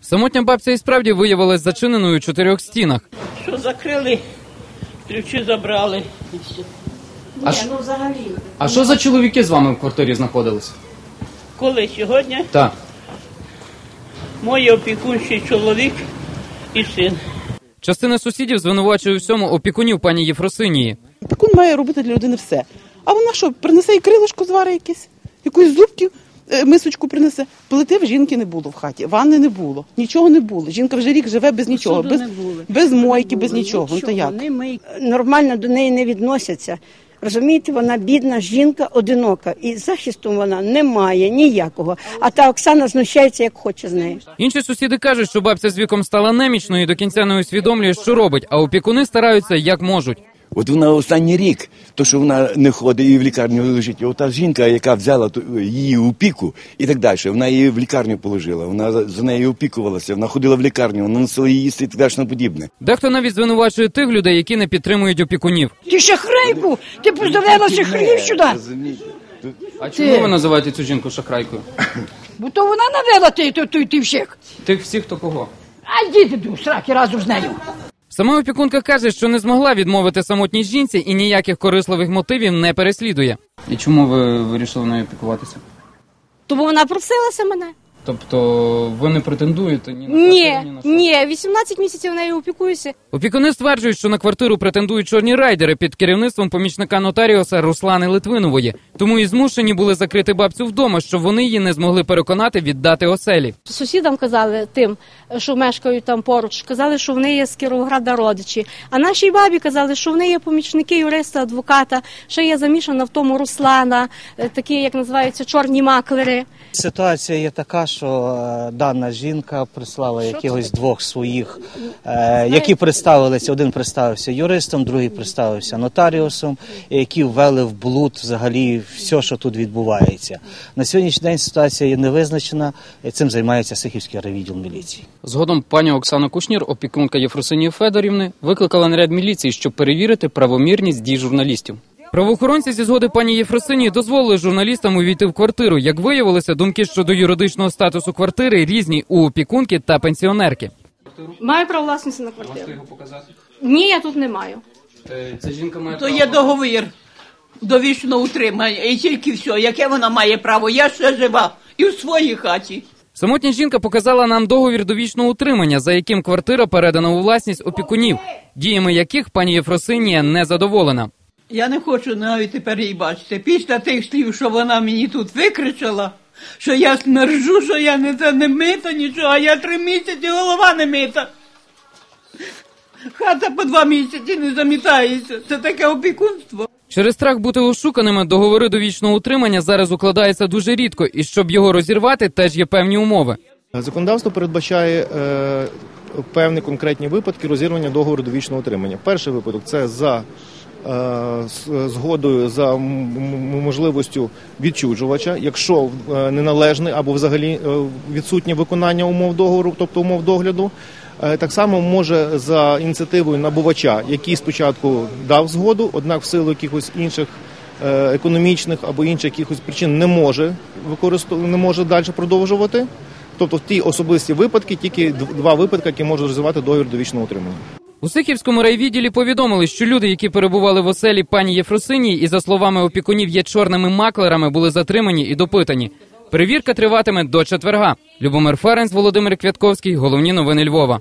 Самотня бабця і справді виявилась зачиненою у чотирьох стінах. Що закрили, ключі забрали і все. А, ш... а що за чоловіки з вами в квартирі знаходилися? Коли сьогодні Так. мій опікунший чоловік і син. Частина сусідів звинувачує у всьому опікунів пані Єфросинії. Пекун має робити для людини все. А вона що, принесе і крилишко звари якесь, якусь зубків, мисочку принесе. Плити в жінки не було в хаті, ванни не було, нічого не було. Жінка вже рік живе без нічого, без, без мойки, без нічого. Ну то як? нормально до неї не відносяться. Розумієте, вона бідна жінка, одинока, і захисту вона не має ніякого. А та Оксана знущається, як хоче з неї. Інші сусіди кажуть, що бабця з віком стала немічною і до кінця не усвідомлює, що робить, а опікуни стараються як можуть. От вона останній рік, то що вона не ходить і в лікарню лежить. Ота жінка, яка взяла її у піку і так далі, вона її в лікарню положила. Вона за- нею опікувалася, вона ходила в лікарню, вона носила її їсти і так далі подібне. Дехто навіть звинувачує тих людей, які не підтримують опікунів. Ти шахрайку! Ти поздавила шахраїв сюди! А чому ви називаєте цю жінку шахрайкою? Бо то вона навела ти, ти, ти, ти всіх. Тих всіх то кого? А йди ти сраки разом з нею. Сама опікунка каже, що не змогла відмовити самотній жінці і ніяких корисливих мотивів не переслідує. І чому ви вирішили нею опікуватися? Тому вона просилася мене. Тобто ви не претендуєте ні на Ні, квартиру, ні на що? ні, 18 місяців нею опікуюся. Опікуни стверджують, що на квартиру претендують чорні райдери під керівництвом помічника нотаріуса Руслани Литвинової. Тому і змушені були закрити бабцю вдома, щоб вони її не змогли переконати віддати оселі. Сусідам казали тим, що мешкають там поруч, казали, що в неї є з Кіровограда родичі. А нашій бабі казали, що в неї є помічники юриста, адвоката, ще є замішана в тому Руслана, е, такі, як називаються, чорні маклери. Ситуація є така, що е, дана жінка прислала якихось двох своїх, е, які представилися. Один представився юристом, другий представився нотаріусом, які ввели в блуд взагалі все, що тут відбувається. На сьогоднішній день ситуація є невизначена. і Цим займається Сихівський райвідділ міліції. Згодом пані Оксана Кушнір, опікунка Єфросинії Федорівни, викликала наряд міліції, щоб перевірити правомірність дій журналістів. Правоохоронці зі згоди пані Єфросинії дозволили журналістам увійти в квартиру. Як виявилося, думки щодо юридичного статусу квартири різні у опікунки та пенсіонерки. Маю право власності на квартиру. Ні, я тут не маю. Ця жінка має То є договір довічного утримання, і тільки все, яке вона має право. Я ще жива і в своїй хаті. Самотня жінка показала нам договір довічного утримання, за яким квартира передана у власність опікунів, діями яких пані Єфросинія не задоволена. Я не хочу навіть тепер її бачити. Після тих слів, що вона мені тут викричала, що я смержу, що я не, не мита нічого, а я три місяці голова не мита. Хата по два місяці не замітається. Це таке опікунство. Через страх бути ошуканими договори довічного утримання зараз укладаються дуже рідко, і щоб його розірвати, теж є певні умови. Законодавство передбачає е, певні конкретні випадки розірвання договору довічного утримання. Перший випадок це за згодою за можливістю відчужувача, якщо е, неналежне або взагалі е, відсутнє виконання умов договору, тобто умов догляду. Е, Так само може за ініціативою набувача, який спочатку дав згоду, однак в силу якихось інших е, економічних або інших якихось причин не може не може далі продовжувати. Тобто в ті особисті випадки тільки два випадки, які можуть розвивати договір довічного утримання. У Сихівському райвідділі повідомили, що люди, які перебували в оселі пані Єфросинії і, за словами опікунів, є чорними маклерами, були затримані і допитані. Перевірка триватиме до четверга. Любомир Ференс, Володимир Квятковський. Головні новини Львова.